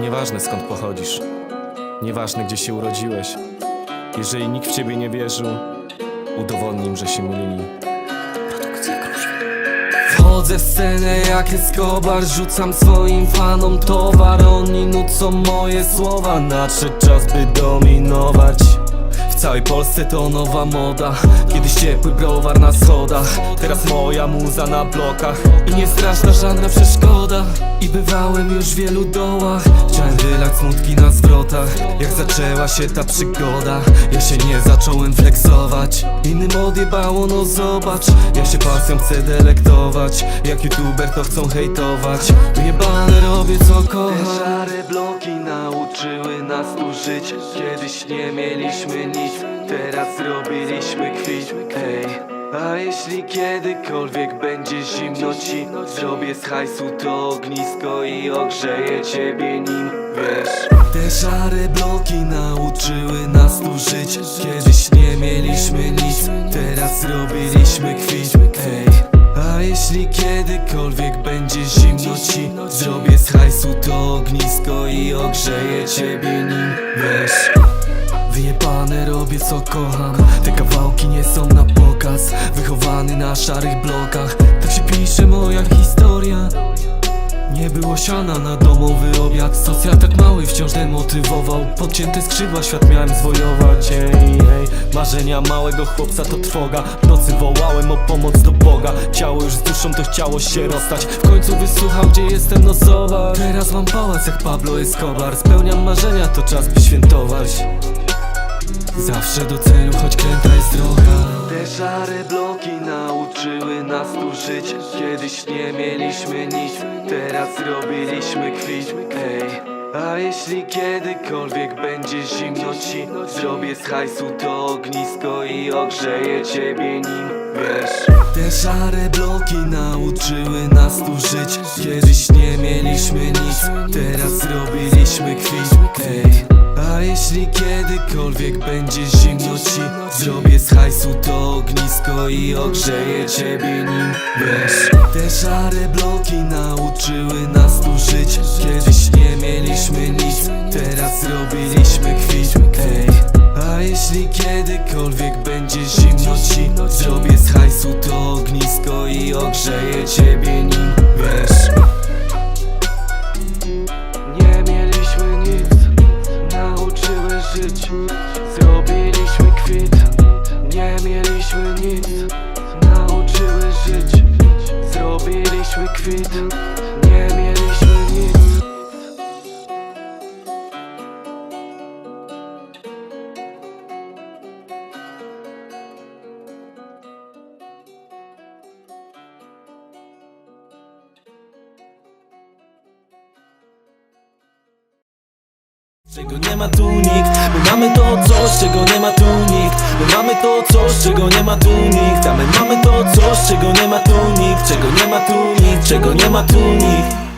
Nieważne skąd pochodzisz, nieważne gdzie się urodziłeś. Jeżeli nikt w ciebie nie wierzył, udowodnij im, że się mylili. Wchodzę w scenę jak Escobar Rzucam swoim fanom towar. Oni nucą moje słowa. Nadszedł czas by dominować całej Polsce to nowa moda. Kiedyś ciepły browar na schodach. Teraz moja muza na blokach. I nie straszna żadna przeszkoda. I bywałem już w wielu dołach. Chciałem wylać smutki na zwrotach. Jak zaczęła się ta przygoda? Ja się nie zacząłem flexować. Innym odjebało, no zobacz. Ja się pasją chcę delektować. Jak youtuber to chcą hejtować. Wyjebane robię co kocham. Te szare bloki nauczyły nas tu żyć. Kiedyś nie mieliśmy nic Teraz zrobiliśmy kwit Ej. A jeśli kiedykolwiek będzie zimno ci Zrobię z hajsu to ognisko i ogrzeję ciebie nim, wiesz. Te szare bloki nauczyły nas tu żyć. Kiedyś nie mieliśmy nic, teraz zrobiliśmy kwit Ej. A jeśli kiedykolwiek będzie zimno ci Zrobię z hajsu to ognisko i ogrzeję ciebie nim, wiesz Wyjebane robię co kocham. Te kawałki nie są na pokaz Wychowany na szarych blokach. Tak się pisze moja historia. Nie było siana na domowy obiad. Socjal tak mały wciąż demotywował. Podcięte skrzydła świat miałem zwojować. Ej, ej. Marzenia małego chłopca to trwoga. W nocy wołałem o pomoc do Boga. Ciało już z duszą to chciało się rozstać. W końcu wysłuchał gdzie jestem no zobacz Teraz mam pałac jak Pablo Escobar. Spełniam marzenia to czas by świętować Zawsze do celu, choć kręta jest droga. Te szare bloki nauczyły nas tu żyć Kiedyś nie mieliśmy nic, teraz robiliśmy kwit. Ej a jeśli kiedykolwiek będzie zimno ci Zrobię z hajsu to ognisko i ogrzeję ciebie nim, wiesz. Te szare bloki nauczyły nas tu żyć. Kiedyś nie mieliśmy nic, teraz a jeśli kiedykolwiek będzie zimno ci Zrobię z hajsu to ognisko i ogrzeję ciebie nim, wiesz Te szare bloki nauczyły nas tu żyć. Kiedyś nie mieliśmy nic, teraz zrobiliśmy kwit. Ej, a jeśli kiedykolwiek będzie zimno ci Zrobię z hajsu to ognisko i ogrzeję ciebie nim, Zrobiliśmy kwit Nie mieliśmy nic. Nauczyły żyć. Zrobiliśmy kwit Czego nie ma tu nikt? My mamy to coś, czego nie ma tu nikt. My mamy to coś, czego nie ma tu nikt. A my mamy to coś, czego nie ma tu nikt. Czego nie ma tu nikt, czego nie ma tu nikt